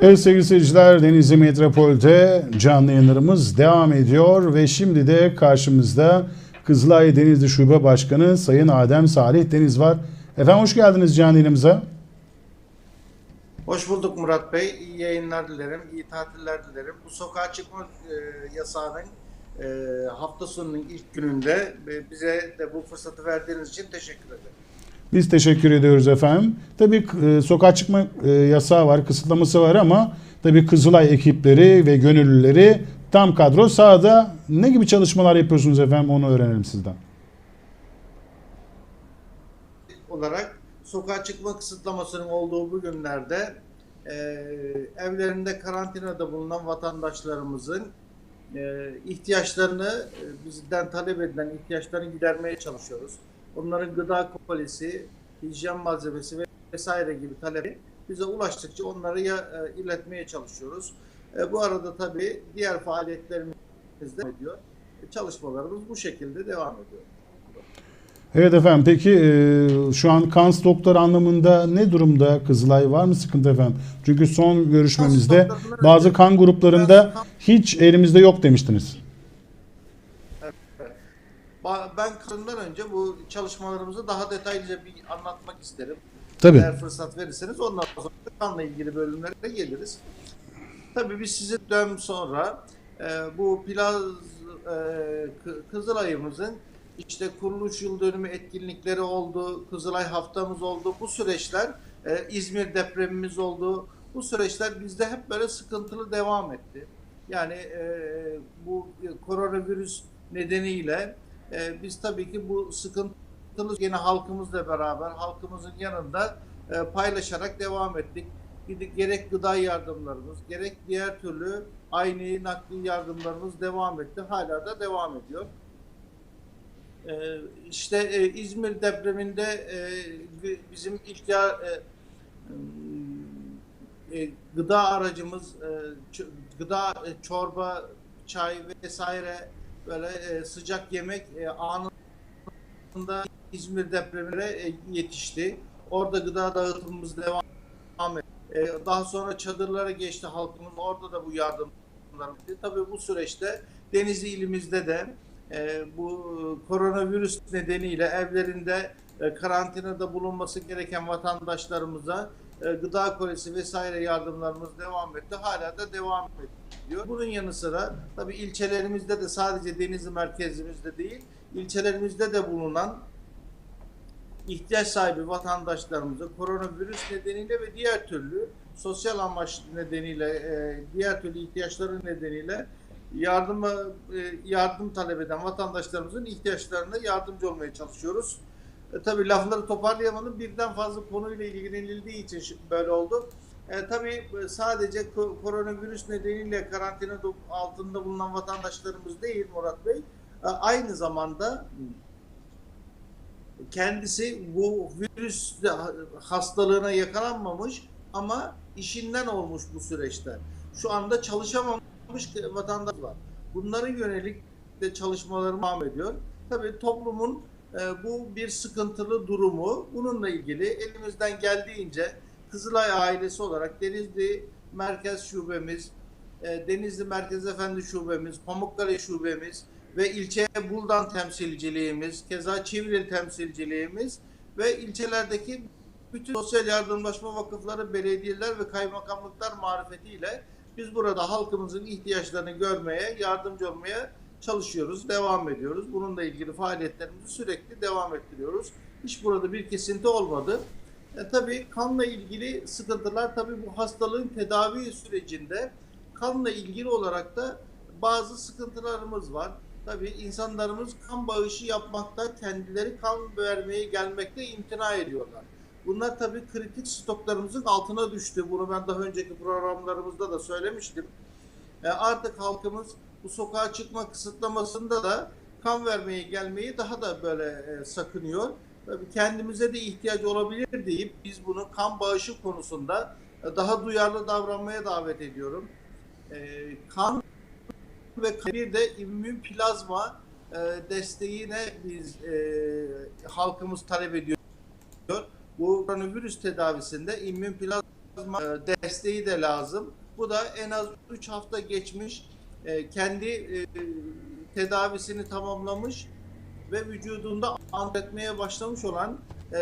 Evet sevgili seyirciler Denizli Metropol'de canlı yayınlarımız devam ediyor ve şimdi de karşımızda Kızılay Denizli Şube Başkanı Sayın Adem Salih Deniz var. Efendim hoş geldiniz canlı yayınımıza. Hoş bulduk Murat Bey. İyi yayınlar dilerim, iyi tatiller dilerim. Bu sokağa çıkma e, yasağının e, hafta sonunun ilk gününde e, bize de bu fırsatı verdiğiniz için teşekkür ederim. Biz teşekkür ediyoruz efendim. Tabii e, sokağa çıkma e, yasağı var, kısıtlaması var ama tabii Kızılay ekipleri ve gönüllüleri tam kadro sahada ne gibi çalışmalar yapıyorsunuz efendim onu öğrenelim sizden. olarak sokağa çıkma kısıtlamasının olduğu bu günlerde e, evlerinde karantinada bulunan vatandaşlarımızın e, ihtiyaçlarını e, bizden talep edilen ihtiyaçlarını gidermeye çalışıyoruz. Onların gıda kolisi, hijyen malzemesi ve vesaire gibi talebi bize ulaştıkça onları ya, e, iletmeye çalışıyoruz. E, bu arada tabii diğer faaliyetlerimiz de devam ediyor. E, Çalışmalarımız bu şekilde devam ediyor. Evet efendim peki e, şu an kan stokları anlamında ne durumda Kızılay var mı sıkıntı efendim? Çünkü son görüşmemizde bazı kan gruplarında hiç elimizde yok demiştiniz. Ben kadından önce bu çalışmalarımızı daha detaylıca bir anlatmak isterim. Tabii. Eğer fırsat verirseniz ondan sonra kanla ilgili bölümlere geliriz. Tabii biz sizden sonra e, bu Plaz e, Kı- Kızılay'ımızın işte kuruluş yıl dönümü etkinlikleri oldu, Kızılay haftamız oldu. Bu süreçler e, İzmir depremimiz oldu. Bu süreçler bizde hep böyle sıkıntılı devam etti. Yani e, bu koronavirüs nedeniyle e, biz tabii ki bu sıkıntılı yine halkımızla beraber halkımızın yanında e, paylaşarak devam ettik. Gerek gıda yardımlarımız, gerek diğer türlü aynı nakli yardımlarımız devam etti. Hala da devam ediyor. Ee, işte e, İzmir depreminde e, bi- bizim ilk ya, e, e, gıda aracımız e, gıda e, çorba, çay vesaire böyle e, sıcak yemek e, anında İzmir depremine e, yetişti. Orada gıda dağıtımımız devam etti. E, daha sonra çadırlara geçti halkımız. Orada da bu yardımlar. Tabii bu süreçte Denizli ilimizde de e, bu koronavirüs nedeniyle evlerinde e, karantinada bulunması gereken vatandaşlarımıza e, gıda kolisi vesaire yardımlarımız devam etti. Hala da devam ediyor. Bunun yanı sıra tabii ilçelerimizde de sadece Denizli merkezimizde değil, ilçelerimizde de bulunan ihtiyaç sahibi vatandaşlarımıza koronavirüs nedeniyle ve diğer türlü sosyal amaç nedeniyle, e, diğer türlü ihtiyaçları nedeniyle yardıma e, yardım talep eden vatandaşlarımızın ihtiyaçlarına yardımcı olmaya çalışıyoruz. E, tabii lafları toparlayamadım. Birden fazla konuyla ilgilenildiği için böyle oldu. E, tabii e, sadece ko- koronavirüs nedeniyle karantina altında bulunan vatandaşlarımız değil Murat Bey. E, aynı zamanda kendisi bu virüs hastalığına yakalanmamış ama işinden olmuş bu süreçte. Şu anda çalışamamış vatandaş var. Bunlara yönelik de çalışmalarım devam ediyor. Tabii toplumun e, bu bir sıkıntılı durumu. Bununla ilgili elimizden geldiğince Kızılay ailesi olarak Denizli Merkez Şubemiz, e, Denizli Merkez Efendi Şubemiz, Pamukkale Şubemiz ve ilçe Buldan temsilciliğimiz, keza Çivril temsilciliğimiz ve ilçelerdeki bütün sosyal yardımlaşma vakıfları, belediyeler ve kaymakamlıklar marifetiyle biz burada halkımızın ihtiyaçlarını görmeye, yardımcı olmaya çalışıyoruz, devam ediyoruz. Bununla ilgili faaliyetlerimizi sürekli devam ettiriyoruz. Hiç burada bir kesinti olmadı. E, tabii kanla ilgili sıkıntılar tabii bu hastalığın tedavi sürecinde kanla ilgili olarak da bazı sıkıntılarımız var. Tabii insanlarımız kan bağışı yapmakta, kendileri kan vermeye gelmekte imtina ediyorlar. Bunlar tabii kritik stoklarımızın altına düştü. Bunu ben daha önceki programlarımızda da söylemiştim. E, artık halkımız bu sokağa çıkma kısıtlamasında da kan vermeye gelmeyi daha da böyle e, sakınıyor. Tabii kendimize de ihtiyacı olabilir deyip biz bunu kan bağışı konusunda e, daha duyarlı davranmaya davet ediyorum. E, kan ve bir de immün plazma e, desteğine biz e, halkımız talep ediyor. Bu koronavirüs tedavisinde immün plazma e, desteği de lazım. Bu da en az 3 hafta geçmiş, e, kendi e, tedavisini tamamlamış ve vücudunda antetmeye başlamış olan e,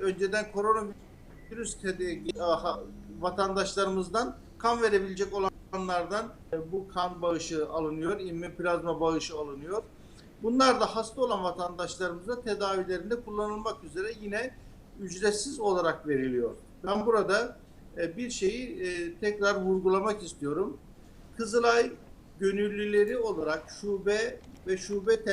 önceden koronavirüs vatandaşlarımızdan kan verebilecek olanlardan e, bu kan bağışı alınıyor, immün plazma bağışı alınıyor. Bunlar da hasta olan vatandaşlarımıza tedavilerinde kullanılmak üzere yine ücretsiz olarak veriliyor. Ben burada e, bir şeyi e, tekrar vurgulamak istiyorum. Kızılay gönüllüleri olarak şube ve şube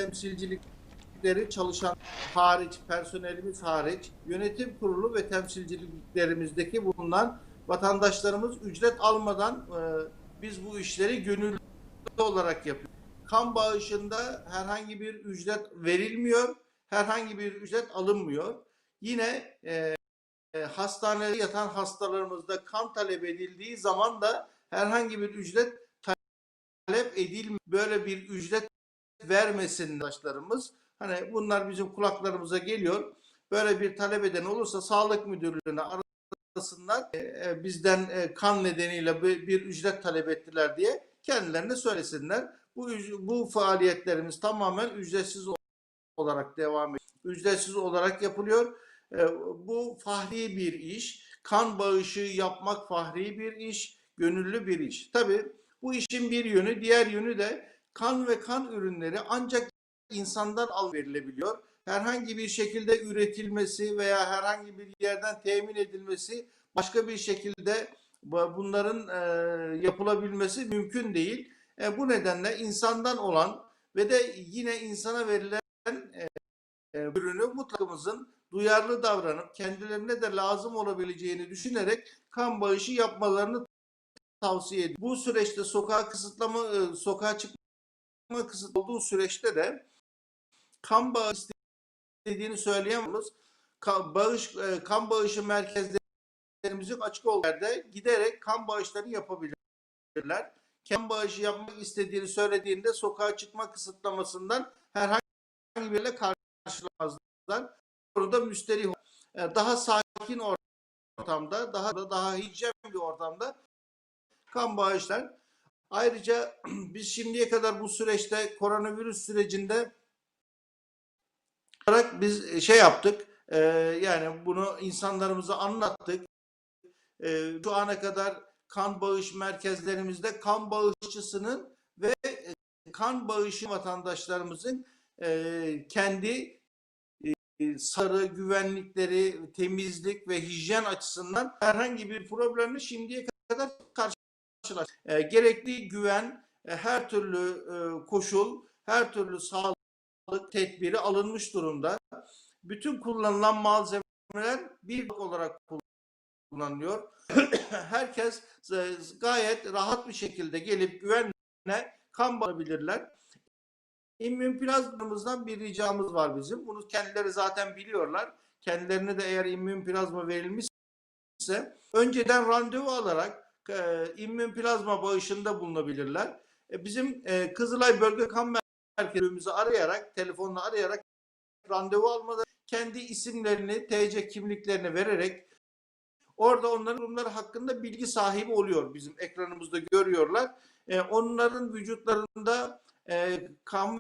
temsilcilikleri çalışan hariç, personelimiz hariç, yönetim kurulu ve temsilciliklerimizdeki bulunan vatandaşlarımız ücret almadan e, biz bu işleri gönüllü olarak yapıyoruz. Kan bağışında herhangi bir ücret verilmiyor, herhangi bir ücret alınmıyor. Yine e, e, hastanede yatan hastalarımızda kan talep edildiği zaman da herhangi bir ücret talep edilmiyor. Böyle bir ücret vermesin arkadaşlarımız. Hani bunlar bizim kulaklarımıza geliyor. Böyle bir talep eden olursa sağlık müdürlüğüne arasınlar. E, e, bizden e, kan nedeniyle bir, ücret talep ettiler diye kendilerine söylesinler. Bu bu faaliyetlerimiz tamamen ücretsiz olarak devam ediyor. Ücretsiz olarak yapılıyor. Bu fahri bir iş. Kan bağışı yapmak fahri bir iş, gönüllü bir iş. Tabii bu işin bir yönü, diğer yönü de kan ve kan ürünleri ancak insandan al verilebiliyor. Herhangi bir şekilde üretilmesi veya herhangi bir yerden temin edilmesi başka bir şekilde bu- bunların e, yapılabilmesi mümkün değil. E, bu nedenle insandan olan ve de yine insana verilen e, e, ürünü mutlakımızın duyarlı davranıp kendilerine de lazım olabileceğini düşünerek kan bağışı yapmalarını tavsiye ediyorum. Bu süreçte sokağa kısıtlama, sokağa çıkma kısıtlı olduğu süreçte de kan bağı istediğini söyleyemiyoruz. Kan, bağış, e, kan bağışı merkezlerimizin açık olduğu giderek kan bağışlarını yapabilirler. Kan bağışı yapmak istediğini söylediğinde sokağa çıkma kısıtlamasından herhangi biriyle karşılamazlar. Orada müsterih e, daha sakin ortamda, daha da daha hijyen bir ortamda kan bağışlar. Ayrıca biz şimdiye kadar bu süreçte koronavirüs sürecinde olarak biz şey yaptık. e, yani bunu insanlarımıza anlattık. E, şu ana kadar kan bağış merkezlerimizde kan bağışçısının ve e, kan bağışı vatandaşlarımızın e, kendi e, sarı güvenlikleri, temizlik ve hijyen açısından herhangi bir problemle şimdiye kadar karşılaştık. E, gerekli güven, e, her türlü e, koşul, her türlü sağlık tedbiri alınmış durumda. Bütün kullanılan malzemeler bir olarak kullanılıyor. Herkes e, gayet rahat bir şekilde gelip güvenle kan bağlayabilirler. İmmün plazmamızdan bir ricamız var bizim. Bunu kendileri zaten biliyorlar. Kendilerine de eğer immün plazma verilmişse önceden randevu alarak e, immün plazma bağışında bulunabilirler. E, bizim e, Kızılay Bölge Kan Merkezimizi arayarak, telefonla arayarak randevu almadan kendi isimlerini, TC kimliklerini vererek orada onların durumları hakkında bilgi sahibi oluyor. Bizim ekranımızda görüyorlar. E, onların vücutlarında e, kan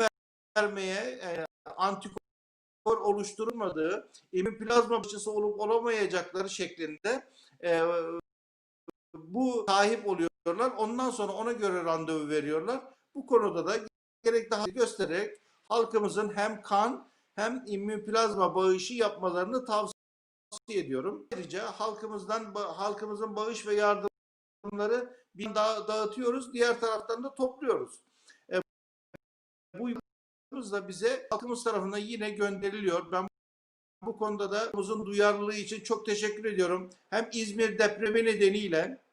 vermeye e, antikor oluşturmadığı, immün plazma bağışçısı olup olamayacakları şeklinde e, bu sahip oluyorlar. Ondan sonra ona göre randevu veriyorlar. Bu konuda da gerek daha göstererek halkımızın hem kan hem immün plazma bağışı yapmalarını tavsiye ediyorum. Ayrıca halkımızdan halkımızın bağış ve yardımları bir daha dağıtıyoruz. Diğer taraftan da topluyoruz. E, bu da bize halkımız tarafından yine gönderiliyor. Ben bu konuda da halkımızın duyarlılığı için çok teşekkür ediyorum. Hem İzmir depremi nedeniyle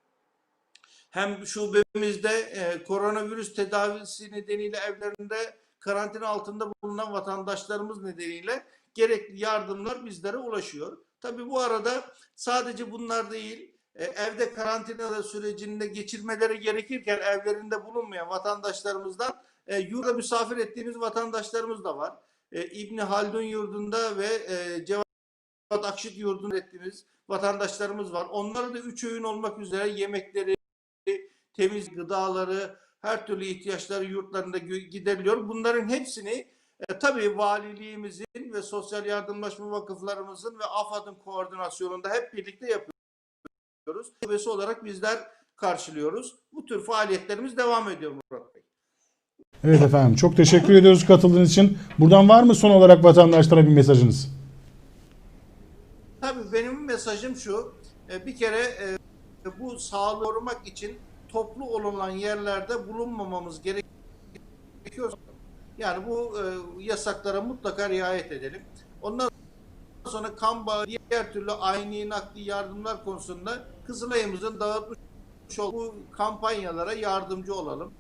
hem şubemizde e, koronavirüs tedavisi nedeniyle evlerinde karantina altında bulunan vatandaşlarımız nedeniyle gerekli yardımlar bizlere ulaşıyor. Tabii bu arada sadece bunlar değil, e, evde karantina sürecinde geçirmeleri gerekirken evlerinde bulunmayan vatandaşlarımızdan e, yurda misafir ettiğimiz vatandaşlarımız da var. E, İbni Haldun yurdunda ve e, Akşit yurdunu ettiğimiz vatandaşlarımız var. Onlara da üç öğün olmak üzere yemekleri, temiz gıdaları, her türlü ihtiyaçları yurtlarında gideriliyor. Bunların hepsini e, tabii valiliğimizin ve sosyal yardımlaşma vakıflarımızın ve AFAD'ın koordinasyonunda hep birlikte yapıyoruz. Şubesi olarak bizler karşılıyoruz. Bu tür faaliyetlerimiz devam ediyor Murat Bey. Evet efendim çok teşekkür ediyoruz katıldığınız için. Buradan var mı son olarak vatandaşlara bir mesajınız? Tabii benim mesajım şu. e, Bir kere e, bu sağlığı korumak için toplu olunan yerlerde bulunmamamız gerekiyor. Yani bu e, yasaklara mutlaka riayet edelim. Ondan sonra kan bağı, diğer türlü aynı nakli yardımlar konusunda Kızılay'ımızın dağıtmış olduğu kampanyalara yardımcı olalım.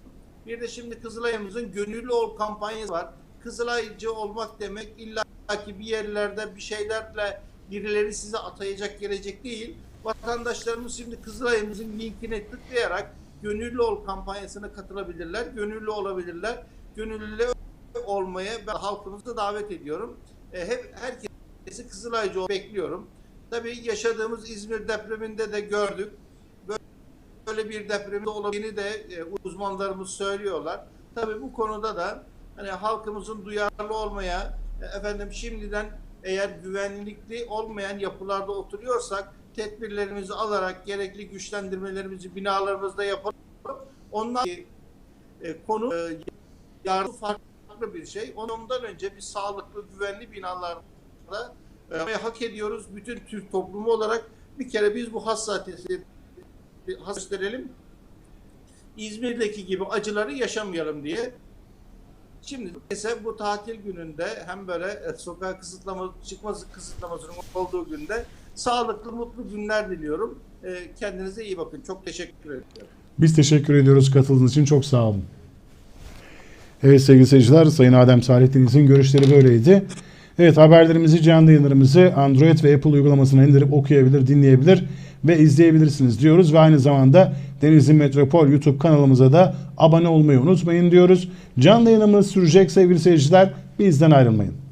Bir de şimdi Kızılay'ımızın gönüllü ol kampanyası var. Kızılaycı olmak demek illa ki bir yerlerde bir şeylerle birileri size atayacak gelecek değil. Vatandaşlarımız şimdi Kızılay'ımızın linkine tıklayarak gönüllü ol kampanyasına katılabilirler. Gönüllü olabilirler. Gönüllü olmaya ben halkımızı davet ediyorum. E, hep herkesi Kızılaycı bekliyorum. Tabii yaşadığımız İzmir depreminde de gördük. Böyle bir depremin olabileceğini de e, uzmanlarımız söylüyorlar. Tabii bu konuda da hani halkımızın duyarlı olmaya e, efendim şimdiden eğer güvenlikli olmayan yapılarda oturuyorsak tedbirlerimizi alarak gerekli güçlendirmelerimizi binalarımızda yapalım. Ondan e, konu e, yardım farklı bir şey. Ondan önce bir sağlıklı, güvenli binalarda e, hak ediyoruz. Bütün Türk toplumu olarak bir kere biz bu hassasiyeti gösterelim. İzmir'deki gibi acıları yaşamayalım diye. Şimdi ise bu tatil gününde hem böyle e, sokağa kısıtlama çıkması kısıtlamasının olduğu günde sağlıklı mutlu günler diliyorum. E, Kendinize iyi bakın. Çok teşekkür ederim. Biz teşekkür ediyoruz katıldığınız için çok sağ olun. Evet sevgili seyirciler Sayın Adem Salih Deniz'in görüşleri böyleydi. Evet haberlerimizi canlı yayınlarımızı Android ve Apple uygulamasına indirip okuyabilir, dinleyebilir ve izleyebilirsiniz diyoruz. Ve aynı zamanda Denizli Metropol YouTube kanalımıza da abone olmayı unutmayın diyoruz. Canlı yayınımız sürecek sevgili seyirciler. Bizden ayrılmayın.